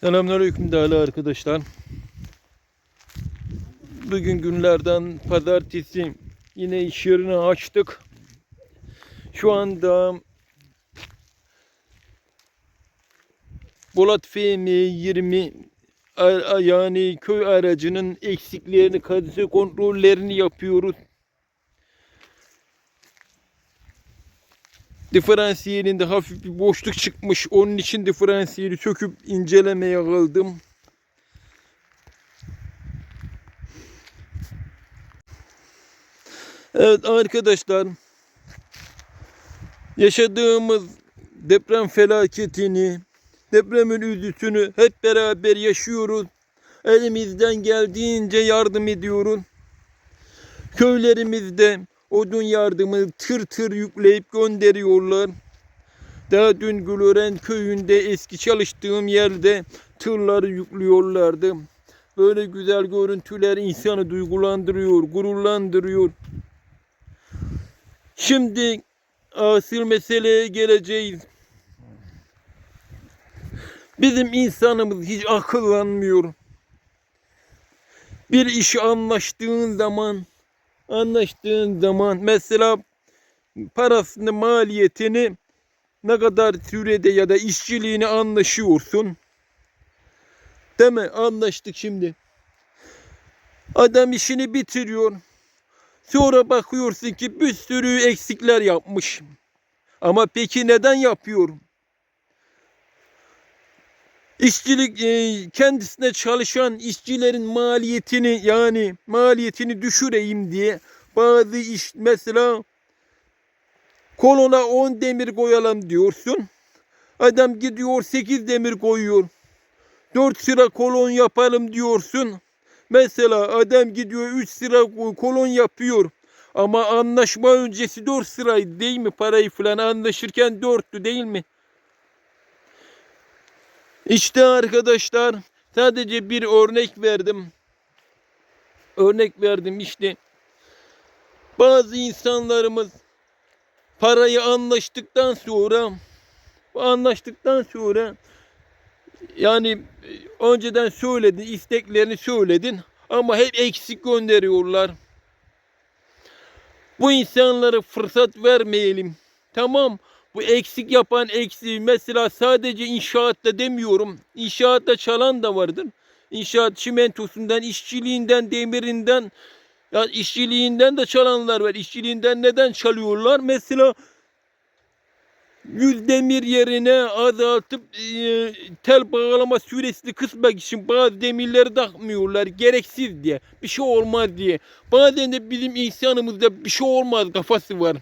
Selamünaleyküm değerli arkadaşlar. Bugün günlerden pazartesi yine iş yerini açtık. Şu anda Polat FM 20 a- a- yani köy aracının eksiklerini, kalite kontrollerini yapıyoruz. Diferansiyelinde hafif bir boşluk çıkmış. Onun için diferansiyeli söküp incelemeye aldım. Evet arkadaşlar. Yaşadığımız deprem felaketini, depremin üzüntüsünü hep beraber yaşıyoruz. Elimizden geldiğince yardım ediyoruz. Köylerimizde odun yardımı tır tır yükleyip gönderiyorlar. Daha dün Gülören köyünde eski çalıştığım yerde tırları yüklüyorlardı. Böyle güzel görüntüler insanı duygulandırıyor, gururlandırıyor. Şimdi asıl meseleye geleceğiz. Bizim insanımız hiç akıllanmıyor. Bir işi anlaştığın zaman anlaştığın zaman mesela parasını maliyetini ne kadar sürede ya da işçiliğini anlaşıyorsun. Değil mi? Anlaştık şimdi. Adam işini bitiriyor. Sonra bakıyorsun ki bir sürü eksikler yapmış. Ama peki neden yapıyor? İşçilik e, kendisine çalışan işçilerin maliyetini yani maliyetini düşüreyim diye bazı iş mesela kolona 10 demir koyalım diyorsun. Adam gidiyor 8 demir koyuyor. 4 sıra kolon yapalım diyorsun. Mesela adam gidiyor 3 sıra kolon yapıyor. Ama anlaşma öncesi 4 sıraydı değil mi? Parayı falan anlaşırken 4'tü değil mi? İşte arkadaşlar sadece bir örnek verdim. Örnek verdim işte. Bazı insanlarımız parayı anlaştıktan sonra anlaştıktan sonra yani önceden söyledin isteklerini söyledin ama hep eksik gönderiyorlar. Bu insanlara fırsat vermeyelim. Tamam bu eksik yapan eksiği mesela sadece inşaatta demiyorum. İnşaatta çalan da vardır. İnşaat çimentosundan, işçiliğinden, demirinden ya işçiliğinden de çalanlar var. İşçiliğinden neden çalıyorlar? Mesela yüz demir yerine azaltıp e, tel bağlama süresini kısmak için bazı demirleri takmıyorlar. Gereksiz diye. Bir şey olmaz diye. Bazen de bizim insanımızda bir şey olmaz kafası var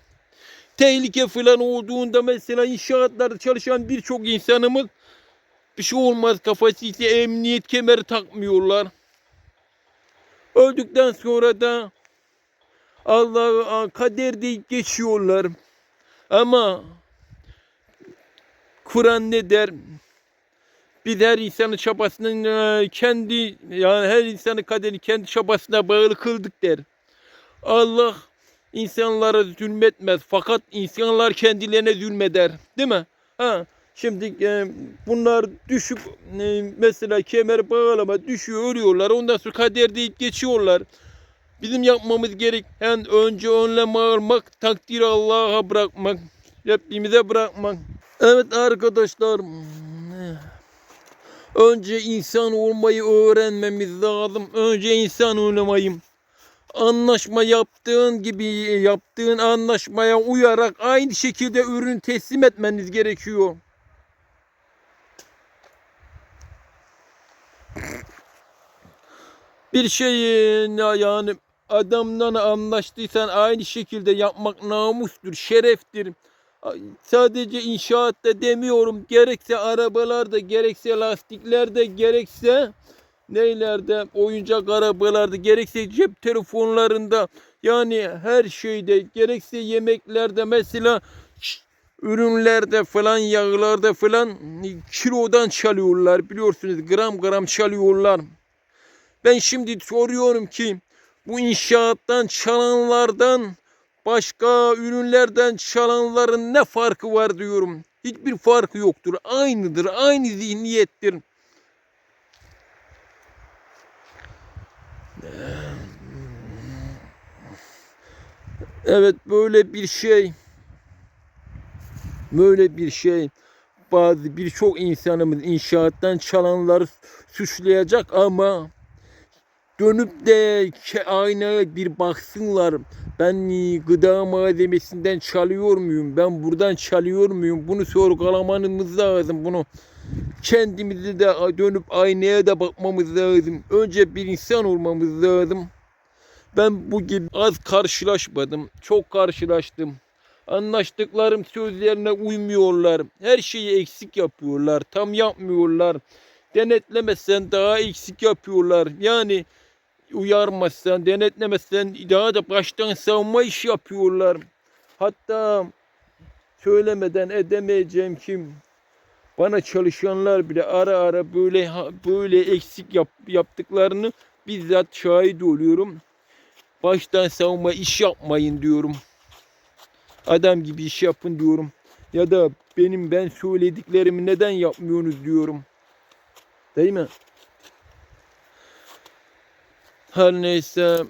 tehlike falan olduğunda mesela inşaatlarda çalışan birçok insanımız bir şey olmaz kafası ise emniyet kemeri takmıyorlar. Öldükten sonra da Allah kader deyip geçiyorlar. Ama Kur'an ne der? Biz her insanın çabasının e, kendi yani her insanın kaderi kendi çabasına bağlı kıldık der. Allah insanlara zulmetmez fakat insanlar kendilerine zulmeder. Değil mi? Ha. Şimdi e, bunlar düşüp e, mesela kemer bağlama düşüyor ölüyorlar. Ondan sonra kader deyip geçiyorlar. Bizim yapmamız gereken önce önlem almak, takdiri Allah'a bırakmak, Rabbimize bırakmak. Evet arkadaşlar. Önce insan olmayı öğrenmemiz lazım. Önce insan olmayı anlaşma yaptığın gibi yaptığın anlaşmaya uyarak aynı şekilde ürün teslim etmeniz gerekiyor. Bir şeyin yani adamdan anlaştıysan aynı şekilde yapmak namustur, şereftir. Sadece inşaatta demiyorum. Gerekse arabalarda, gerekse lastiklerde, gerekse neylerde, oyuncak arabalarda, gerekse cep telefonlarında yani her şeyde, gerekse yemeklerde mesela ürünlerde falan, yağlarda falan kilodan çalıyorlar biliyorsunuz gram gram çalıyorlar. Ben şimdi soruyorum ki bu inşaattan çalanlardan başka ürünlerden çalanların ne farkı var diyorum. Hiçbir farkı yoktur. Aynıdır. Aynı zihniyettir. Evet böyle bir şey. Böyle bir şey. Bazı birçok insanımız inşaattan çalanları suçlayacak ama dönüp de aynaya bir baksınlar. Ben gıda malzemesinden çalıyor muyum? Ben buradan çalıyor muyum? Bunu sorgulamanız lazım. Bunu kendimizi de dönüp aynaya da bakmamız lazım. Önce bir insan olmamız lazım. Ben bu gibi az karşılaşmadım. Çok karşılaştım. Anlaştıklarım sözlerine uymuyorlar. Her şeyi eksik yapıyorlar. Tam yapmıyorlar. Denetlemezsen daha eksik yapıyorlar. Yani uyarmazsan, denetlemezsen daha da baştan savunma iş yapıyorlar. Hatta söylemeden edemeyeceğim kim bana çalışanlar bile ara ara böyle böyle eksik yap, yaptıklarını bizzat şahit oluyorum. Baştan savunma iş yapmayın diyorum. Adam gibi iş yapın diyorum. Ya da benim ben söylediklerimi neden yapmıyorsunuz diyorum. Değil mi? Her neyse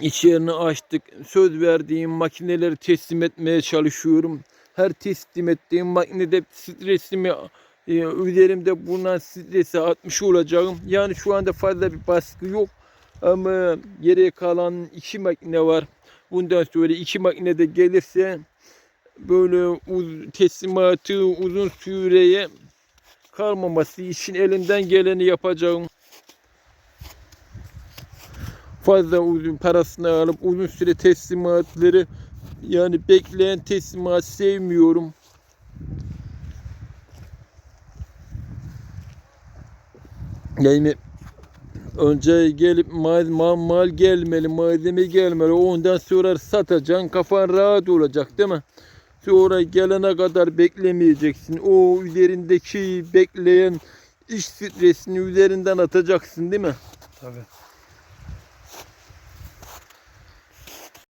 içerini açtık. Söz verdiğim makineleri teslim etmeye çalışıyorum. Her teslim ettiğim makinede stresimi e, üzerimde bulunan stresi atmış olacağım. Yani şu anda fazla bir baskı yok. Ama geriye kalan iki makine var. Bundan sonra iki makine de gelirse böyle uz, teslimatı uzun süreye kalmaması için elimden geleni yapacağım. Fazla uzun parasını alıp uzun süre teslimatları yani bekleyen teslimat sevmiyorum. Yani önce gelip mal, mal, mal gelmeli, malzeme gelmeli. Ondan sonra satacaksın. Kafan rahat olacak değil mi? Sonra gelene kadar beklemeyeceksin. O üzerindeki bekleyen iş stresini üzerinden atacaksın değil mi? Tabii.